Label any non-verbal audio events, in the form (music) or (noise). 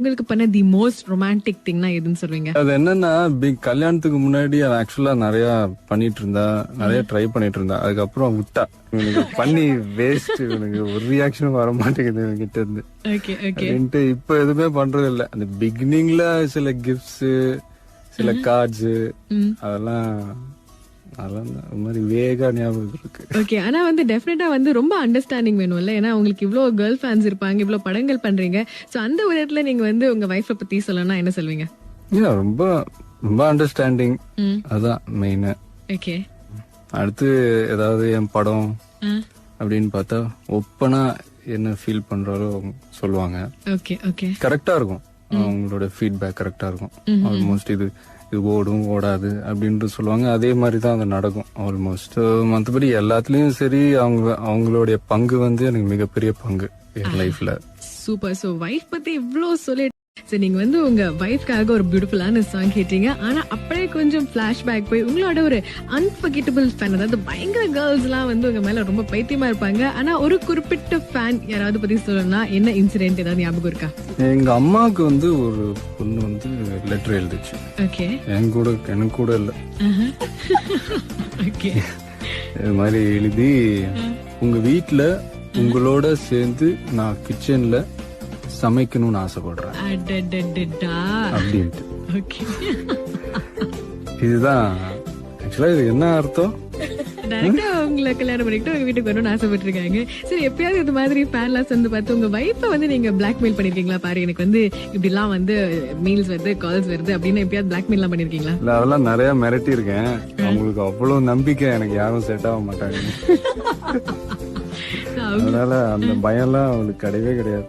உங்களுக்கு பண்ண the most romantic திங்னா எதுன்னு சொல்வீங்க அது என்னன்னா பிக் கல்யாணத்துக்கு முன்னாடி அவன் ஆக்சுவலா நிறைய பண்ணிட்டு இருந்தா நிறைய ட்ரை பண்ணிட்டு இருந்தா அதுக்கப்புறம் விட்டா. இவனுக்கு பண்ணி வேஸ்ட் இவனுக்கு ஒரு ரியாக்ஷனும் வர மாட்டேங்குது இவன்கிட்ட இருந்து. ஓகே ஓகே அப்படின்ட்டு இப்ப எதுவுமே பண்றது இல்ல. அந்த பிகினிங்ல சில கிஃப்ட்ஸ் சில கார்ட்ஸ். அதெல்லாம் அதெல்லாம் மாதிரி வேகா ஞாபகம் இருக்கு. ஓகே ஆனா வந்து டெஃபினட்டா வந்து ரொம்ப அண்டர்ஸ்டாண்டிங் வேணும்ல. ஏன்னா உங்களுக்கு இவ்ளோ கேர்ள் ஃபேன்ஸ் இருப்பாங்க இவ்ளோ படங்கள் பண்றீங்க. சோ அந்த ஒரு இடத்துல நீங்க வந்து உங்க வைஃப பத்தி சொல்லணும்னா என்ன சொல்வீங்க? ரொம்ப ரொம்ப அண்டர்ஸ்டாண்டிங் அதான் மெயின் ஓகே அடுத்து ஏதாவது என் படம் அப்படின்னு பார்த்தா ஒப்பனா என்ன ஃபீல் பண்றாரோ சொல்லுவாங்க. ஓகே ஓகே கரெக்டா இருக்கும். அவங்களோட ஃபீட்பேக் கரெக்டா இருக்கும். ஆல்மோஸ்ட் இது இது ஓடும் ஓடாது அப்படின்ட்டு சொல்லுவாங்க. அதே மாதிரி தான் அது நடக்கும். ஆல்மோஸ்ட் மற்றபடி எல்லாத்துலயும் சரி அவங்க அவங்களுடைய பங்கு வந்து எனக்கு மிகப்பெரிய பங்கு என் லைஃப்ல சூப்பர் சோ வைஃப் பத்தி இவ்ளோ சொல்லி சரி நீங்க வந்து உங்க வைஃப்காக ஒரு பியூட்டிஃபுல்லான சாங் கேட்டீங்க. ஆனா அப்படியே கொஞ்சம் பேக் போய் உங்களோட ஒரு அன்ஃபர்கெட்டபிள் ஃபேன் அதாவது பயங்கர கேர்ள்ஸ் எல்லாம் வந்து உங்க மேல ரொம்ப பைத்தியமா இருப்பாங்க. ஆனா ஒரு குறிப்பிட்ட ஃபேன் யாராவது பத்தி சொல்லணும்னா என்ன இன்சிடென்ட் ஏதாவது ஞாபகம் இருக்கா? எங்க அம்மாவுக்கு வந்து ஒரு பொண்ணு வந்து லெட்டர் எழுதுச்சு. ஓகே என் கூட எனக்கு கூட இல்லை. ஓகே (laughs) இது மாதிரி எழுதி உங்க வீட்ல உங்களோட சேர்ந்து நான் கிச்சன்ல சமைக்கணும்னு ஆசைப்படுறேன். அப்படின்ட்டு. இதுதான். ஆக்சுவலா இது என்ன அர்த்தம்? டைரக்டா உங்களை கல்யாணம் பண்ணிட்டு உங்க வீட்டுக்கு வரணும்னு ஆசைப்பட்டிருக்காங்க. சரி எப்பயாவது இது மாதிரி ஃபேன்லாம் சேர்ந்து பார்த்து உங்க வைஃபை வந்து நீங்க பிளாக்மெயில் பண்ணிருக்கீங்களா? பாரு எனக்கு வந்து இப்படி எல்லாம் வந்து மெயில்ஸ் வருது கால்ஸ் வருது அப்படின்னு எப்பயாவது பிளாக்மெயில் எல்லாம் பண்ணிருக்கீங்களா? இல்ல அதெல்லாம் நிறைய மிரட்டி இருக்கேன் அவங்களுக்கு அவ்வளவு நம்பிக்கை எனக்கு யாரும் செட் ஆக மாட்டாங்க. (laughs) அதனால அந்த பயம்லாம் அவங்களுக்கு கிடையவே கிடையாது.